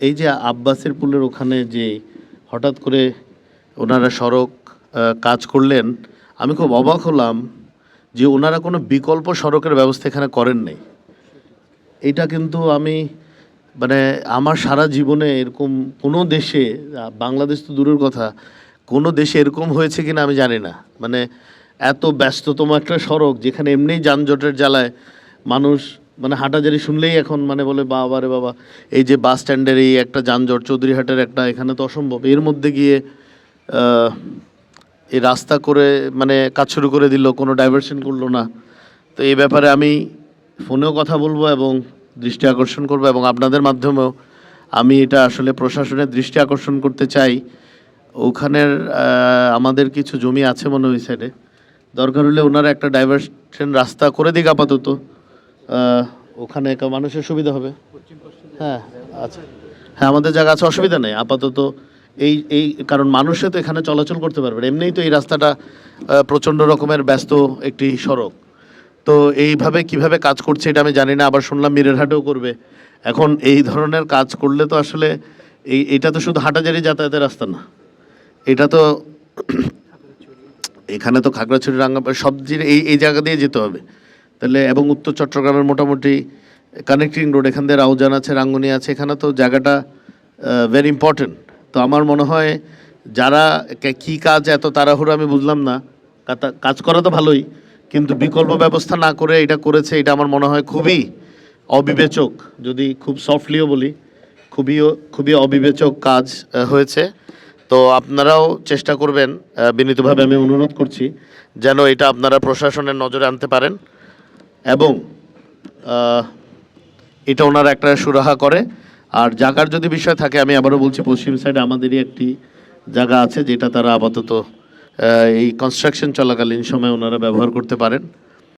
এই যে আব্বাসের পুলের ওখানে যে হঠাৎ করে ওনারা সড়ক কাজ করলেন, আমি খুব অবাক হলাম যে ওনারা কোনো বিকল্প সড়কের ব্যবস্থা এখানে করেন নাই। এটা কিন্তু আমি মানে আমার সারা জীবনে এরকম কোনো দেশে, বাংলাদেশ তো দূরের কথা, কোনো দেশে এরকম হয়েছে কিনা আমি জানি না। মানে এত ব্যস্ততম একটা সড়ক যেখানে এমনিই যানজটের জ্বালায় মানুষ মানে হাঁটাজারি শুনলেই এখন মানে বলে, বাবা রে বাবা, এই যে বাস স্ট্যান্ডের এই একটা যানজট, চৌধুরীহাটের একটা, এখানে তো অসম্ভব। এর মধ্যে গিয়ে এই রাস্তা করে মানে কাজ শুরু করে দিল, কোনো ডাইভারশন করল না। তো এই ব্যাপারে আমি ফোনেও কথা বলব এবং দৃষ্টি আকর্ষণ করব এবং আপনাদের মাধ্যমেও আমি এটা আসলে প্রশাসনের দৃষ্টি আকর্ষণ করতে চাই। ওখানের আমাদের কিছু জমি আছে মনে ওই সাইডে দরকার হলে ওনারা একটা ডাইভারশন রাস্তা করে দিক আপাতত। ওখানে মানুষের সুবিধা হবে। হ্যাঁ আচ্ছা। হ্যাঁ আমাদের জায়গা আছে, অসুবিধা নেই। আপাতত এই এই, কারণ মানুষে তো এখানে চলাচল করতে পারবে এমনিই তো এই রাস্তাটা প্রচণ্ড রকমের ব্যস্ত একটি সড়ক। তো এইভাবে কীভাবে কাজ করছে এটা আমি জানি না, আবার শুনলাম মিরেরহাটেও করবে। এখন এই ধরনের কাজ করলে তো আসলে এই, এটা তো শুধু হাঁটাজারি যাতায়াতের রাস্তা না। এটা তো এখানে তো খাগড়াছড়ি রাঙ্গা সব এই এই জায়গা দিয়ে যেতে হবে। তাহলে এবং উত্তর চট্টগ্রামের মোটামুটি কানেক্টিং রোড এখান দিয়ে রাউজান আছে, রাঙ্গুনি আছে, এখানে তো জায়গাটা ভেরি ইম্পর্টেন্ট তো আমার মনে হয় যারা কে- কাজ এত তাড়াহুড়ো আমি বুঝলাম না। কাজ করা তো ভালোই, কিন্তু বিকল্প ব্যবস্থা না করে এটা করেছে, এটা আমার মনে হয় খুবই অবিবেচক। যদি খুব সফটলিও বলি খুবই খুবই অবিবেচক কাজ হয়েছে। তো আপনারাও চেষ্টা করবেন বিনীতভাবে আমি অনুরোধ করছি, যেন এটা আপনারা প্রশাসনের নজরে আনতে পারেন। এবং এটা ওনার একটা সুরাহা করে। আর জাগার যদি বিষয় থাকে, আমি আবারও বলছি, পশ্চিম সাইডে আমাদেরই একটি জায়গা আছে, যেটা তারা আপাতত এই কনস্ট্রাকশন চলাকালীন সময় ওনারা ব্যবহার করতে পারেন।